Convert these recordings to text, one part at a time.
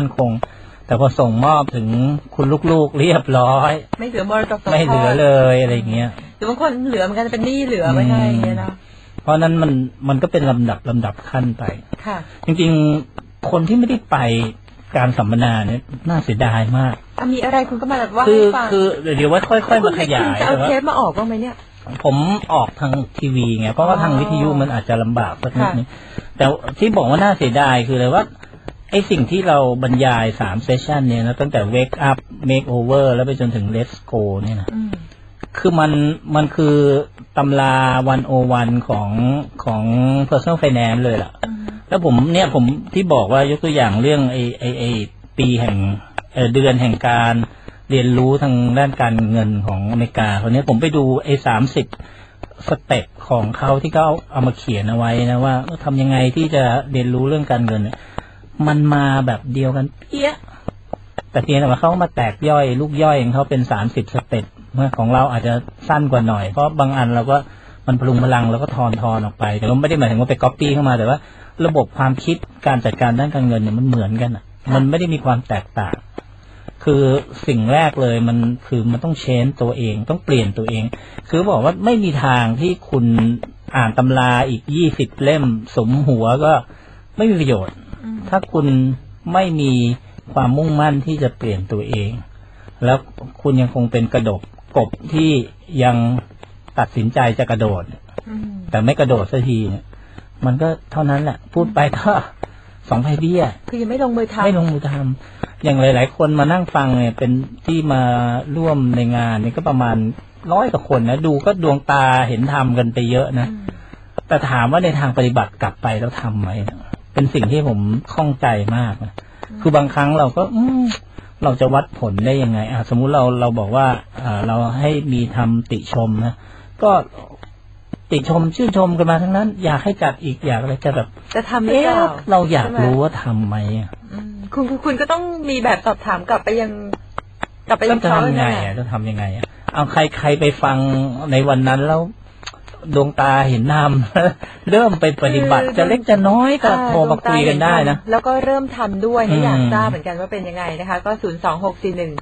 มั่นคง แต่พอส่งมอบถึงคุณลูกๆเรียบร้อย ไม่เหลือมรดกตกทอดไม่เหลือเลยอะไรเงี้ยหรือบางคนเหลือเหมือนกันเป็นหนี้เหลือไว้ให้อย่างเงี้ยนะเพราะนั้นมันมันก็เป็นลำดับลำดับขั้นไปค่ะ จริงๆคนที่ไม่ได้ไปการสัมมนาเนี่ยน่าเสียดายมากอะมีอะไรคุณก็มาแบบว่าคือให้ฟังคือเดี๋ยวไว่าค่อยๆมาขยายคุณจะเอาแต่ว่าเทปมาออกบ้างไหมเนี่ย ผมออกทางทีวีไงเพราะว่าทางวิทยุมันอาจจะลำบากสักนิดค่ะนึงแต่ที่บอกว่าน่าเสียดายคืออะไรว่า ไอสิ่งที่เราบรรยายสามเซสชันเนี่ยนะตั้งแต่ wake up make over แล้วไปจนถึง let's go เนี่ยนะอืมคือมันมันคือตำราวันโอวันของของ personal finance เลยล่ะอืมแล้วผมเนี่ยผมที่บอกว่ายกตัวอย่างเรื่องไอไอไอปีแห่งเอ่อเดือนแห่งการเรียนรู้ทางด้านการเงินของอเมริกาคนนี้ผมไปดูไอสามสิบสเต็ปของเขาที่เขาเอาเอามาเขียนเอาไว้นะว่าทำยังไงที่จะเรียนรู้เรื่องการเงินเนี่ย มันมาแบบเดียวกันเปี้ยแต่เพียงแต่ว่าเขามาแตกย่อย ลูกย่อยของเขาเป็นสามสิบสเต็ปเมื่อของเราอาจจะสั้นกว่าหน่อย เพราะบางอันเราก็มันพลุงพลังแล้วก็ทอนทอนออกไป แต่ว่าไม่ได้หมายถึงว่าไปก๊อปปี้เข้ามาแต่ว่า ระบบความคิดการจัดการด้านการเงินเนี่ยมันเหมือนกันอะ มันไม่ได้มีความแตกต่าง คือสิ่งแรกเลยมันคือมันต้องเชนตัวเองต้องเปลี่ยนตัวเอง คือบอกว่าไม่มีทางที่คุณอ่านตำราอีกยี่สิบเล่มสมหัวก็ไม่มีประโยชน์ ถ้าคุณไม่มีความมุ่งมั่นที่จะเปลี่ยนตัวเอง แล้วคุณยังคงเป็นกระดกกบที่ยังตัดสินใจจะกระโดดอืมแต่ไม่กระโดดสักทีเนี่ยมันก็เท่านั้นแหละ พูดไปก็สองไพเบี้ย คือยังไม่ลงมือทำไม่ลงมือทำอย่างหลาย ๆ คนมานั่งฟังเนี่ย เป็นที่มาร่วมในงานเนี่ยก็ประมาณร้อยกว่าคนนะดูก็ดวงตาเห็นทำกันไปเยอะนะอืมแต่ถามว่าในทางปฏิบัติกลับไปแล้วทำไหม เนี่ยเป็นสิ่งที่ผมข้องใจมากนะคือบางครั้งเราก็ อืมเราจะวัดผลได้ยังไงอะสมมุติเราเราบอกว่าอ่าเราให้มีทำติชมนะก็ติชมชื่นชมกันมาทั้งนั้น อยากให้จัดอีกอยากอะไรจะแบบจะทำหรือเอ๊ะเปล่าเราอยากใช่ไหมรู้ว่าทำไหมอะอืมคุณคุณคุณก็ต้องมีแบบสอบถามกลับไปยังกลับไปแล้ยัวงจะเขาทำยังไงเนี่ยอะจะทำยังไงอะเอาใครใครไปฟังในวันนั้นแล้ว ดวงตาเห็นนามเริ่มไปปฏิบัติจะเล็กจะน้อยก็อ่โทรมาคุยกันได้นะ แล้วก็เริ่มทำด้วยอืนะมอยากทราบเหมือนกันว่าเป็นยังไงนะคะ ก็ศูนย์สองหกสี่หนึ่ง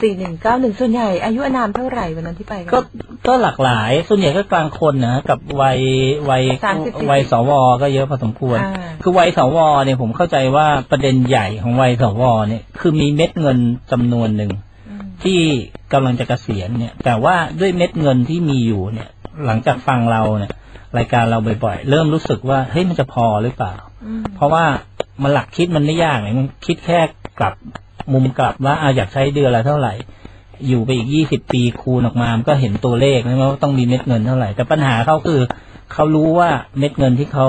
สี่หนึ่งเก้าหนึ่งส่วนใหญ่ อายุอานามเท่าไหร่วันนั้นที่ไปนก็ก็หลากหลาย ส่วนใหญ่ก็กลางคนนะกับวัยวัย30วัยสวก็เยอะพอสมควรอ่าคือวัยสวเนี่ยผมเข้าใจว่าประเด็นใหญ่ของวัยสวเนี่ยคือมีเม็ดเงินจำนวนหนึ่งอืมที่กำลังจะเกษียณเนี่ย แต่ว่าด้วยเม็ดเงินที่มีอยู่เนี่ย หลังจากฟังเราเนี่ย รายการเราบ่อยๆ เริ่มรู้สึกว่าเฮ้ยมันจะพอหรือเปล่าอืมเพราะว่ามันหลักคิดมันไม่ยากเลยมันคิดแค่กลับมุมกลับว่าอาอยากใช้เดือนละเท่าไหร่ อยู่ไปอีกยี่สิบปีคูณออกมา มันก็เห็นตัวเลขนะว่าต้องมีเม็ดเงินเท่าไหร่ แต่ปัญหาเขาคือเขารู้ว่าเม็ดเงินที่เขา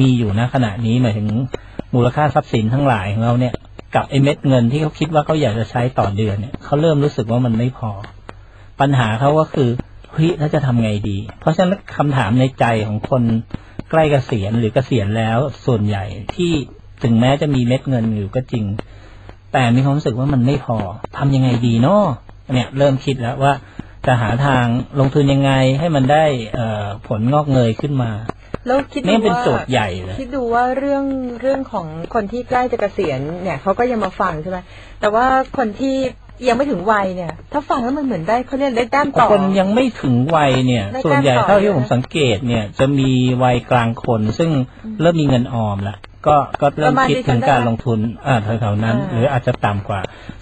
มีอยู่ณขณะนี้หมายถึงมูลค่าทรัพย์สินทั้งหลายของเราเนี่ยกับไอ้เม็ดเงินที่เขาคิดว่าเขาอยากจะใช้ต่อเดือนเนี่ยเขาเริ่มรู้สึกว่ามันไม่พอ ปัญหาเขาก็คือ เฮ้ยแล้วจะทำไงดี เพราะฉะนั้นคำถามในใจของคนใกล้เกษียณหรือเกษียณแล้วส่วนใหญ่ที่ถึงแม้จะมีเม็ดเงินอยู่ก็จริง แต่มีความรู้สึกว่ามันไม่พอทำยังไงดีเนาะเนี่ย เริ่มคิดแล้วว่าจะหาทางลงทุนยังไงให้มันได้เอ่อผลงอกเงยขึ้นมาแล้วคิดดูนี่เป็นว่าโจทย์ใหญ่เลยคิดดูว่าเรื่องเรื่องของคนที่ใกล้จะเกษียณเนี่ยเขาก็ยังมาฟังใช่ไหมแต่ว่าคนที่ ยังไม่ถึงวัยเนี่ย ถ้าฟังแล้วมันเหมือนได้เขาเรียกได้แต้มต่อคนยังไม่ถึงวัยเนี่ยได้ส่วนใหญ่แต้มต่อเท่าที่เลยนะผมสังเกตเนี่ย จะมีวัยกลางคน ซึ่งอืมเริ่มมีเงินออมแล้วก็ก็เริ่มประมาณคิดดิฉัถึนงได้การลงทุนอ่าแถวๆนั้นอ่าหรืออาจจะต่ำกว่า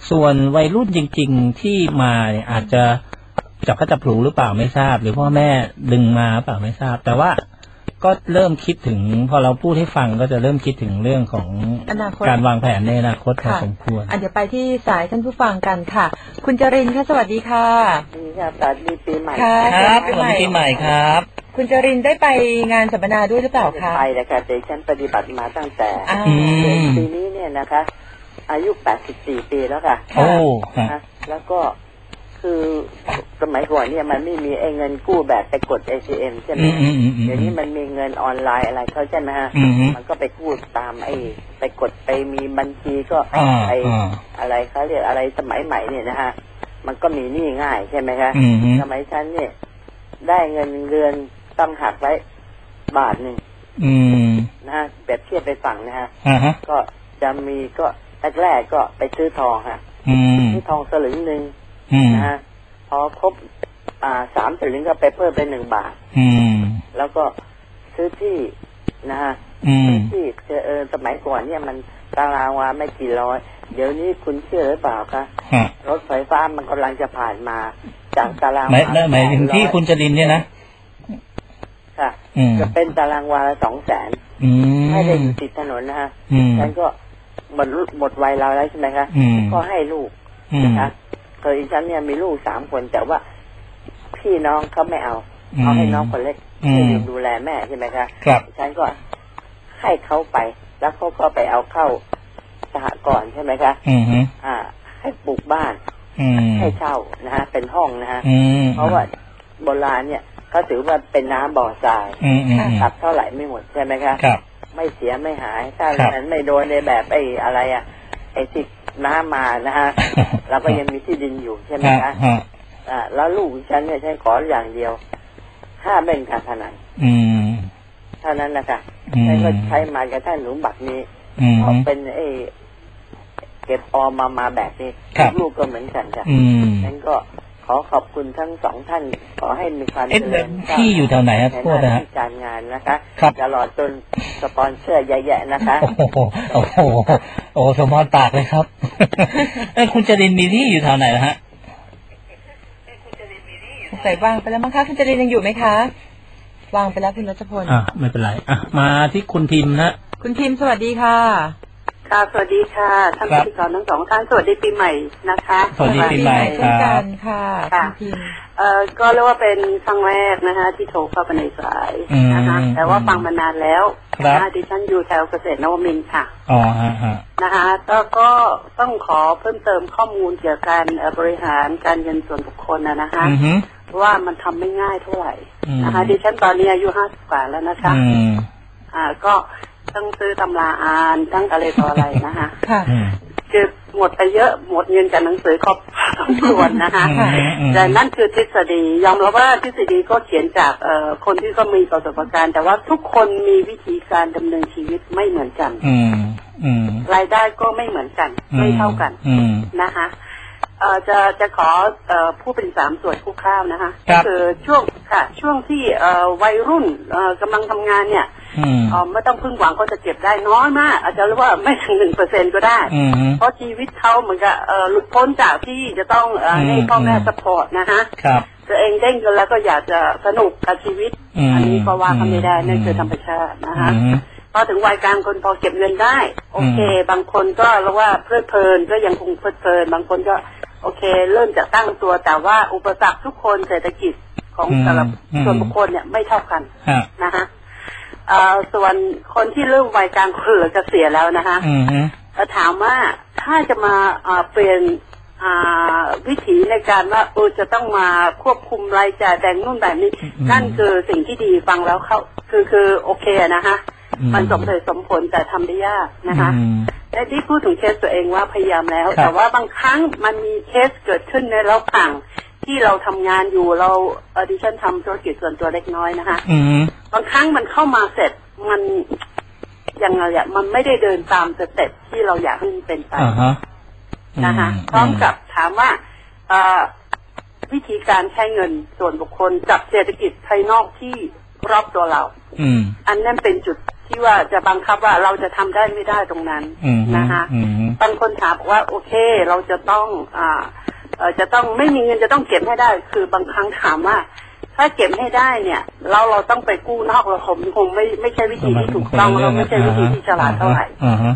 ส่วนวัยรุ่นจริง ๆที่มาเนี่ยอาจจะจับพัดจับผลูหรือเปล่าไม่ทราบ หรือพ่อแม่ดึงมาเปล่าไม่ทราบ แต่ว่า ก็เริ่มคิดถึง พอเราพูดให้ฟังก็จะเริ่มคิดถึงเรื่องของอนาคตการวางแผนในอนาคตพอค่ะสมควรอะเดี๋ยวไปที่สายท่านผู้ฟังกันค่ะ คุณจรินทร์ค่ะสวัสดีค่ะดีค่ะสวัสดีปีใหม่ค่ะครับปีสใหม่วัสดีปีใหม่ครับ คุณจรินทร์ได้ไปงานสัมมนาด้วยหรือเปล่าคะไปนะคะแต่ฉันปฏิบัติมาตั้งแต่อ่าอืมปีนี้เนี่ยนะคะ อายุ 84 ปีแล้วค่ะโอ้ฮะนะแล้วก็ คือสมัยก่อนเนี่ยมันไม่มีไอ้เงินกู้แบบไปกด ATM ใช่ไหมอืมอืมอืมอืมเดี๋ยวนี้มันมีเงินออนไลน์อะไรเขาใช่ไหมฮะอืมฮึมันก็ไปกู้ตามไอ้ไปกดไปมีบัญชีก็อ่าไอ้อ่าอะไรเขาเรียกอะไรสมัยใหม่เนี่ยนะฮะมันก็มีหนี้ง่ายใช่ไหมคะอืมฮึสมัยฉันเนี่ย ได้เงินเดือนต้องหักไว้บาทหนึ่งอืมนะฮะแบบเทียบไปฝั่งนะฮะอ่าฮะก็จะมีก็แรกๆก็ไปซื้อทองฮะอืมซื้อทองสลึงหนึ่งอืม นะฮะพอครบอ่าสามสลึงก็ไปเพิ่มเป็นหนึ่งบาท อืม แล้วก็ซื้อที่นะฮะอืมที่เออสมัยก่อนเนี่ยมันตารางวาไม่กี่ร้อย เดี๋ยวนี้คุณเชื่อหรือเปล่าคะฮะรถไฟฟ้ามันกำลังจะผ่านมา จากตารางหมายวาหมายถึงที่คุณจรินเนี่ยนะค่ะอืมจะเป็นตารางวาละสองแสนอืมไม่ได้อยู่ติดถนนนะฮะอืมฉันก็หมดหมดวัยเราแล้วใช่ไหมคะอืมก็ให้ลูกอืมนะคะ เคยฉันเนี่ยมีลูกสามคนแต่ว่าพี่น้องเขาไม่เอาเอาให้น้องคนเล็กอืมที่ดูแลแม่ใช่ไหมคะครับฉันก็ให้เขาไป แล้วเขาก็ไปเอาเข้าสหกรณ์ใช่ไหมคะอืมฮึอ่า ให้ปลูกบ้านอืมให้เช่านะฮะเป็นห้องนะฮะอืมเพราะว่าโบราณเนี่ยเขาถือว่าเป็นน้ำบ่อทรายอืมอืมอืมขับเท่าไหร่ไม่หมดใช่ไหมคะครับ ไม่เสียไม่หายถ้าครับมันไม่โดนในแบบไอ้อะไรอะไอ้ที่ น้ำมานะฮะเราก็ยังมีที่ดินอยู่ใช่ไหมฮะคะฮะอ่าแล้วลูกฉันเนี่ยฉันขออย่างเดียวห้ามเล่นการพนันอืมเท่านั้นนะคะอืมฉันก็ใช้มากระทั่งหนูบักนี้อืมเพราะเป็นไอ้เก็บออมมามาแบบนี้ครับลูกก็เหมือนกันค่ะอืมฉันก็ข อขอบคุณทั้งสองท่าน ขอให้มีความเอ๊ะเจริญที่อยู่แถวไหนฮะในโทษหนะน้าฮะที่การงานนะคะครับตลอดจนสปอนเซอร์แย่ๆนะคะ โอ้โหโอ้โหโอ้โหสมพรปากเลยครับเอ้ยคุณจรินมีที่อยู่แถวไหนนะฮะใส่วางไปแล้วมั้งคะคุณจรินยังอยู่ไหมคะวางไปแล้วคุณรัชพลอะไม่เป็นไรอะมาที่คุณพิมพ์นะคุณพิมพ์สวัสดีค่ะ ค่ะ สวัสดีค่ะ ท่านครัพิบธีกรทั้งสองท่านสวัสดีปีใหม่นะคะ สวัสดีปีใหม่เช่นกันค่ะค่ะคุณพิมพ์เอ่อก็เรียกว่าเป็นครั้งแรกนะคะ ที่โทรเข้าไปในสายอืมนะคะแต่ว่าฟังมานานแล้วครับนะคะดิฉันอยู่แถวเกษตรนวมินทร์ค่ะอ๋อฮะฮะนะคะแล้วก็ต้องขอเพิ่มเติมข้อมูลเกี่ยวกับการเอ่อบริหารการเงินส่วนบุคคลนะนะคะอือฮึว่ามันทำไม่ง่ายเท่าไหร่อืมนะคะดิฉันตอนนี้อายุห้าสิบกว่าแล้วนะคะอืมอ่าก็ ต้องซื้อตำราอ่านตั้งอะไรต่ออะไรนะคะค่ะอืมคือหมดไปเยอะหมดเงินกับหนังสือครอบสมควรนะคะอืมอืมแต่นั่นคือทฤษฎียอมรับว่าทฤษฎีก็เขียนจากเอ่อคนที่ก็มีประสบการณ์ แต่ว่าทุกคนมีวิธีการดำเนินชีวิตไม่เหมือนกัน อืมอืมรายได้ก็ไม่เหมือนกัน ไม่เท่ากันอืมนะคะเอ่อ จะจะขอเอ่อผู้เป็นสามส่วนคร่าวๆนะคะครับคือช่วงค่ะ ช่วงที่เอ่อวัยรุ่นเอ่อกำลังทำงานเนี่ยอืมเอ่อไม่ต้องพึ่งหวังก็จะเก็บได้น้อยมาก อาจจะเรียกว่าไม่ถึงหนึ่งเปอร์เซ็นก็ได้อืมเพราะชีวิตเขาเหมือนกับเอ่อหลุดพ้นจากที่จะต้องเอ่ออืมให้พ่อแม่อืมสปอร์ตนะคะครับตัวเองเด้งกันแล้วก็อยากจะสนุกกับชีวิตอืมอันนี้ก็ว่าเขาไม่ได้อืมนั่นคือธรรมชาตินะคะอืมพอถึงวัยกลางคนพอเก็บเงินได้ โอเคอืมบางคนก็เรียกว่าเพลิดเพลินก็ยังคงเพลิดเพลิน บางคนก็ โอเค เริ่มจะตั้งตัวแต่ว่าอุปสรรคทุกคนเศรษฐกิจของอืมแต่ละอืมส่วนบุคคลเนี่ยไม่เท่ากันฮะนะคะเอ่อส่วนคนที่เริ่มวัยกลางคนหรือเกษียณแล้วนะคะอืมเอ่อถามว่าถ้าจะมาเอ่อเปลี่ยนอ่าวิถีในการว่าเออจะต้องมาควบคุมรายจ่ายแบ่งนู่นแบบนี้อืมนั่นคือสิ่งที่ดีฟังแล้วเขาคือคือโอเคนะคะอื มมันสมเหตุสมผลแต่ทำได้ยากนะคะอืมและที่พูดถึงเคสตัวเองว่าพยายามแล้วครับแต่ว่าบางครั้งมันมีเคสเกิดขึ้นในระหว่างที่เราทำงานอยู่เราเออดิฉันทำธุรกิจส่วนตัวเล็กน้อยนะคะอืมบางครั้งมันเข้ามาเสร็จมันยังไงอะมันไม่ได้เดินตามสเต็ปที่เราอยากให้มันเป็นไปอ่าฮะนะคะพร้อมกับถามว่าเอ่อวิธีการใช้เงินส่วนบุคคลกับเศรษฐกิจภายนอกที่ รอบตัวเรา อืม อันนั้นเป็นจุดที่ว่าจะบังคับว่าเราจะทำได้ไม่ได้ตรงนั้นอืมนะคะอืมบางคนถามบอกว่า โอเค เราจะต้อง อ่าเอ่อจะต้องไม่มีเงินจะต้องเก็บให้ได้ คือบางครั้งถามว่า ถ้าเก็บให้ได้เนี่ย เราเราต้องไปกู้นอกเราคงคงไม่ไม่ใช่วิธีที่ถูกต้องเราไม่ใช่วิธีที่ฉลาดเท่าไหร่อ่าฮะ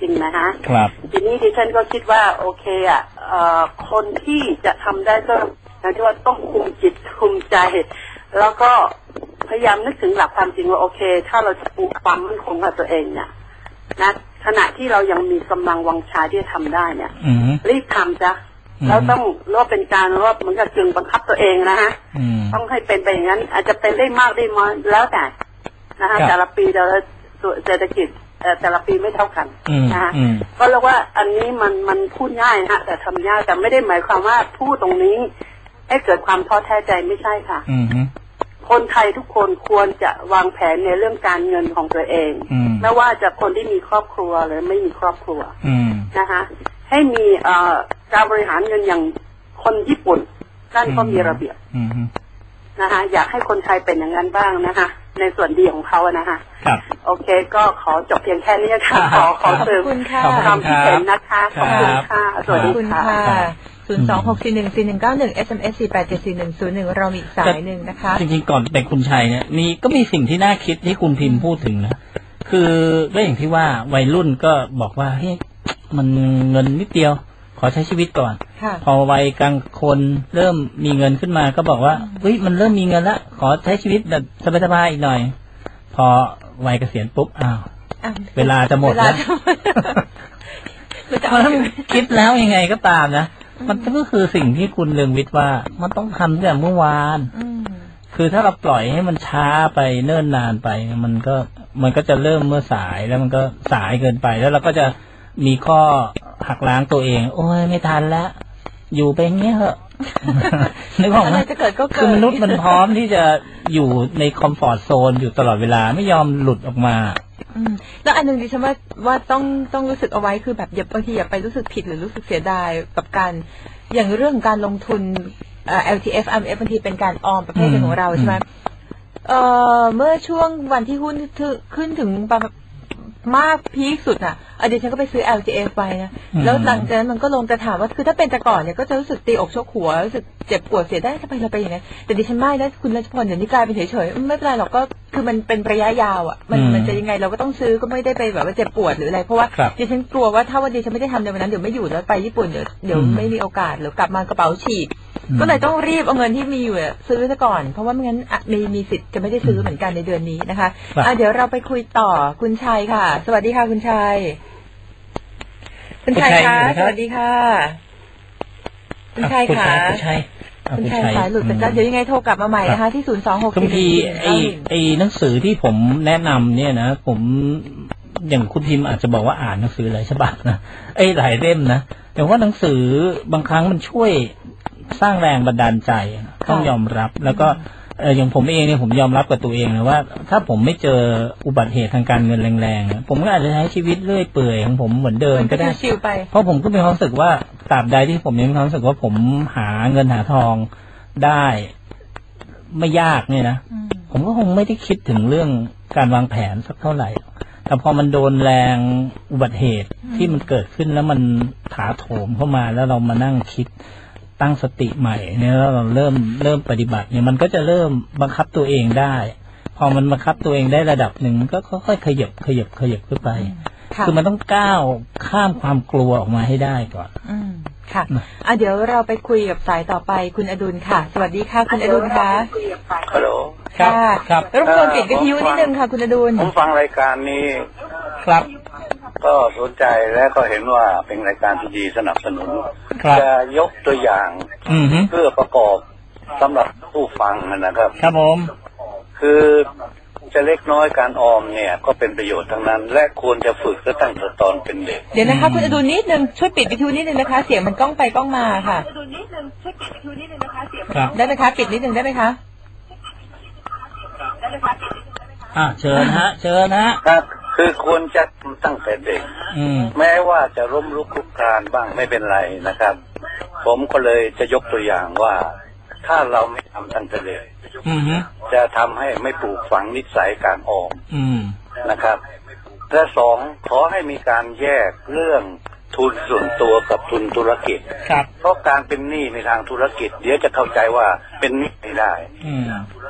จริงนะคะครับทีนี้ดิฉันก็คิดว่า โอเคอะเอ่อคนที่จะทำได้ก็อย่างที่ว่าต้องคุมจิตคุมใจ แล้วก็ พยายามนึกถึงหลักความจริงว่าโอเค ถ้าเราจะปลูกความมั่นคงกับตัวเองเนี่ยนะขณะที่เรายังมีกำลังวังชาที่จะทำได้เนี่ยอืมรีบทำจ้ะอืมแล้วต้องรอบเป็นการรอบเหมือนกับจึงบังคับตัวเองนะฮะอืมต้องให้เป็นไปอย่างนั้น อาจจะเป็นได้มากได้น้อยแล้วแต่นะครัฮะบแต่ละปีแต่ละส่วนเศรษฐกิจเอ่อแต่ละปีไม่เท่ากันอืมนะฮะอืมก็เรียกว่าอันนี้มันมันพูดง่ายนะฮะแต่ทำยากแต่ไม่ได้หมายความว่าพูดตรงนี้ ให้เกิดความท้อแท้ใจไม่ใช่ค่ะอืมพ คนไทยทุกคนควรจะวางแผนในเรื่องการเงินของตัวเองอืมไม่ว่าจะคนที่มีครอบครัวหรือไม่มีครอบครัวอืมนะคะให้มีเอ่อการบริหารเงินอย่างคนญี่ปุ่นท่านก็มีระเบียบอืมนะคะอยากให้คนไทยเป็นอย่างนั้นบ้างนะคะ ในส่วนดีของเขาอะนะคะครับโอเค ก็ขอจบเพียงแค่นี้ค่ะ ขอขอขอบเสริมคุณค่ะขอบความคิดเห็นนะคะคขรับอบคุณค่ะสวัสขดีอบคุณค่ะค่ะครับ ศูนย์สองหกสี่หนึ่งสี่หนึ่งเก้าหนึ่ง SMS สี่แปดเจ็ดสี่หนึ่งศูนย์หนึ่งเรามีอีกสายหนึ่งนะคะ จริงๆ ก่อนเป็นคุณชัยเนี่ยมีก็มีสิ่งที่น่าคิดที่คุณพิมพ์พูดถึงนะ คือก็อย่างที่ว่าวัยรุ่นก็บอกว่าเฮ้ยมันเงินนิดเดียว ขอใช้ชีวิตก่อนค่ะพอวัยกลางคนเริ่มมีเงินขึ้นมาก็บอกว่าเฮ้ยมันเริ่มมีเงินละขอใช้ชีวิตแบบสบายๆอีกหน่อย พอวัยเกษียณปุ๊บอ้าวอะเวลาจะหมดเวลาแล้วจะหมดมันจะมันเอาต้องคิดแล้วยังไงก็ตามนะ มันก็คือสิ่งที่คุณเรืองวิทย์ว่า มันต้องทำตั้งแต่เมื่อวานอืมคือถ้าเราปล่อยให้มันช้าไปเนิ่นนานไป มันก็มันก็จะเริ่มเมื่อสายแล้วมันก็สายเกินไป แล้วเราก็จะมีข้อหักล้างตัวเอง โอ้ยไม่ทันแล้วอยู่ไปอย่างเงี้ยเหอะนึกออกไหมอะไรจะเกิดก็เกิดคือมนุษย์มันพร้อมที่จะอยู่ในคอมฟอร์ตโซนอยู่ตลอดเวลาไม่ยอมหลุดออกมาอืม แล้วอันหนึ่งดิฉันว่าว่าต้องต้องรู้สึกเอาไว้คือแบบอย่าบางทีอย่าไปรู้สึกผิดหรือรู้สึกเสียดายกับการอย่างเรื่องของการลงทุนเอ่อ LTF IMF บางทีเป็นการออมประเภทหนึ่งของเราใช่ไหมเอ่อเมื่อช่วงวันที่หุ้นถึขึ้นถึงประมาณมากพีคสุดน่ะ อดีตฉันก็ไปซื้อ LTF ไปนะอืมแล้วหลังจากนั้นมันก็ลงแต่ถามว่าคือถ้าเป็นแต่ก่อนเนี่ยก็จะรู้สึกตีอกชกหัวรู้สึกเจ็บปวดเสียได้ทำไมเราไปอย่างนั้นแต่ดิฉันไม่นะคุณรัชพลเดี๋ยวนี้กลายเป็นเฉยๆอืมไม่เป็นไรหรอกก็คือมันเป็นระยะยาวอะมันอืมมันจะยังไงเราก็ต้องซื้อก็ไม่ได้ไปแบบว่าเจ็บปวดหรืออะไร เพราะว่าครับดิฉันกลัวว่าถ้าวันดิฉันไม่ได้ทำในวันนั้นเดี๋ยวไม่อยู่แล้วไปญี่ปุ่นเดี๋ยวเดี๋ยวอืมไม่มีโอกาสหรือกลับมากระเป๋าฉีกอืมก็เลยต้องรีบเอาเงินที่มีอยู่อะซื้อซะก่อน เพราะว่าไม่งั้นอะมีมีสิทธิ์จะไม่ได้ซื้อเหมือนกันในเดือนนี้นะคะครับอะเดี๋ยวเราไปคุยต่อคุณชัยค่ะ สวัสดีค่ะคุณชัย คุณชัยคุณชัคะยอยู่ไหมครับสวัสดีค่ะ คุณชัยคุณค่ะชัยคุณชัยอะคุณชัยสายหลุดไปแล้วเดี๋ยวยังไงโทรกลับมาใหม่นะคะที่ศูนย์สองหกบางทีไอ้ไอ้หนังสือที่ผมแนะนำเนี่ยนะผมอย่างคุณพิมพ์อาจจะบอกว่าอ่านหนังสือหลายฉบับนะไอ้ยหลายเล่มนะแต่ว่าหนังสือบางครั้งมันช่วยสร้างแรงบันดาลใจต้องยอมรับแล้วก็เอออย่างผมเองเนี่ยผมยอมรับกับตัวเองนะว่า ถ้าผมไม่เจออุบัติเหตุทางการเงินแรงๆนะผมก็อาจจะใช้ชีวิตเรื่อยเปื่อยของผมเหมือนเดิมก็ได้ชิวๆไป เพราะผมก็มีความรู้สึกว่าตราบใดที่ผมยังมีความรู้สึกว่าผมหาเงินหาทองได้ ไม่ยากเนี่ยนะอืมผมก็คงไม่ได้คิดถึงเรื่องการวางแผนสักเท่าไหร่แต่พอมันโดนแรงอุบัติเหตุที่มันเกิดขึ้นแล้วมันถาโถมเข้ามาแล้วเรามานั่งคิด ตั้งสติใหม่เนี่ยแล้วเราเริ่มเริ่มปฏิบัติเนี่ยมันก็จะเริ่มบังคับตัวเองได้ พอมันบังคับตัวเองได้ระดับหนึ่งมันก็ค่อยๆขยับขยับขยับขึ้นไปค่ะคือมันต้องก้าวข้ามความกลัวออกมาให้ได้ก่อนอืมค่ะนะอะเดี๋ยวเราไปคุยกับสายต่อไปคุณอดุลค่ะ สวัสดีค่ะ คุณอดุลค่ะฮัลโหลครับค่ะครับรบกวนปิดวิทยุนิดนึงค่ะ คุณอดุลผมฟังรายการนี้ครับ ก็สนใจและก็เห็นว่าเป็นรายการที่ดีสนับสนุนครับจะยกตัวอย่างอืมฮึเพื่อประกอบสำหรับผู้ฟังนะครับ ครับผมคือจะเล็กน้อยการออมเนี่ย ก็เป็นประโยชน์ทั้งนั้น และควรจะฝึกตั้งแต่ตอนเป็นเด็ก เดี๋ยวนะคะ คุณอดุลนิดนึงช่วยปิดวิทยุนิดนึงนะคะ เสียงมันกล้องไปกล้องมาค่ะครับได้ไหมคะปิดนิดนึงได้ไหมคะอะเชิญฮะ เชิญฮะครับ คือควรจะตั้งแต่เด็กอืมแม้ว่าจะร่มลุกคลุกคลานบ้างไม่เป็นไรนะครับ ผมก็เลยจะยกตัวอย่างว่า ถ้าเราไม่ทำตั้งแต่เด็กอืมฮึจะทำให้ไม่ปลูกฝังนิสัยการออมอืมนะครับและสองขอให้มีการแยกเรื่อง ทุนส่วนตัวกับทุนธุรกิจ ครับ เพราะการเป็นหนี้ในทางธุรกิจ เดี๋ยวจะเข้าใจว่าเป็นหนี้ไม่ได้ อืม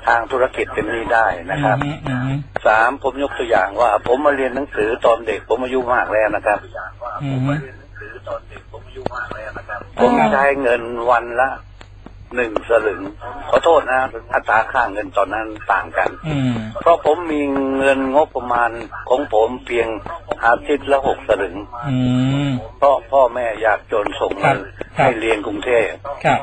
ทางธุรกิจเป็นหนี้ได้นะครับอืมอืมฮึสามผมยกตัวอย่างว่า ผมมาเรียนหนังสือตอนเด็กผมอายุมากแล้วนะครับ อืมฮึผมใช้เงินวันละ หนึ่งสลึงขอโทษนะอัตราค่าเงินตอนนั้นต่างกันอืมเพราะผมมีเงินงบประมาณของผมเพียงอาทิตย์ละหกสลึงอืมเพราะพ่อแม่อยากจนส่งครัเงิบนครับให้เรียนกรุงเทพครับ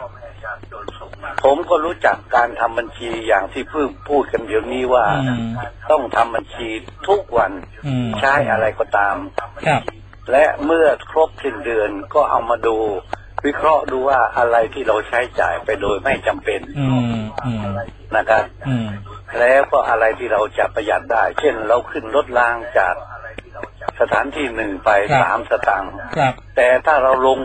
ผมก็รู้จักการทำบัญชีอย่างที่เพิ่งพูดกันเดี๋ยวนี้ว่าอืมต้องทำบัญชีทุกวันอืมใช้อะไรก็ตามครับและเมื่อครบสิ้นเดือนก็เอามาดู วิเคราะห์ดูว่าอะไรที่เราใช้จ่ายไปโดยไม่จำเป็นอืมอืมนะครับอืมแล้วก็อะไรที่เราจะประหยัดได้ เช่นเราขึ้นรถรางจากสถานที่หนึ่งไปครับสามสตางค์ครับแต่ถ้าเราลง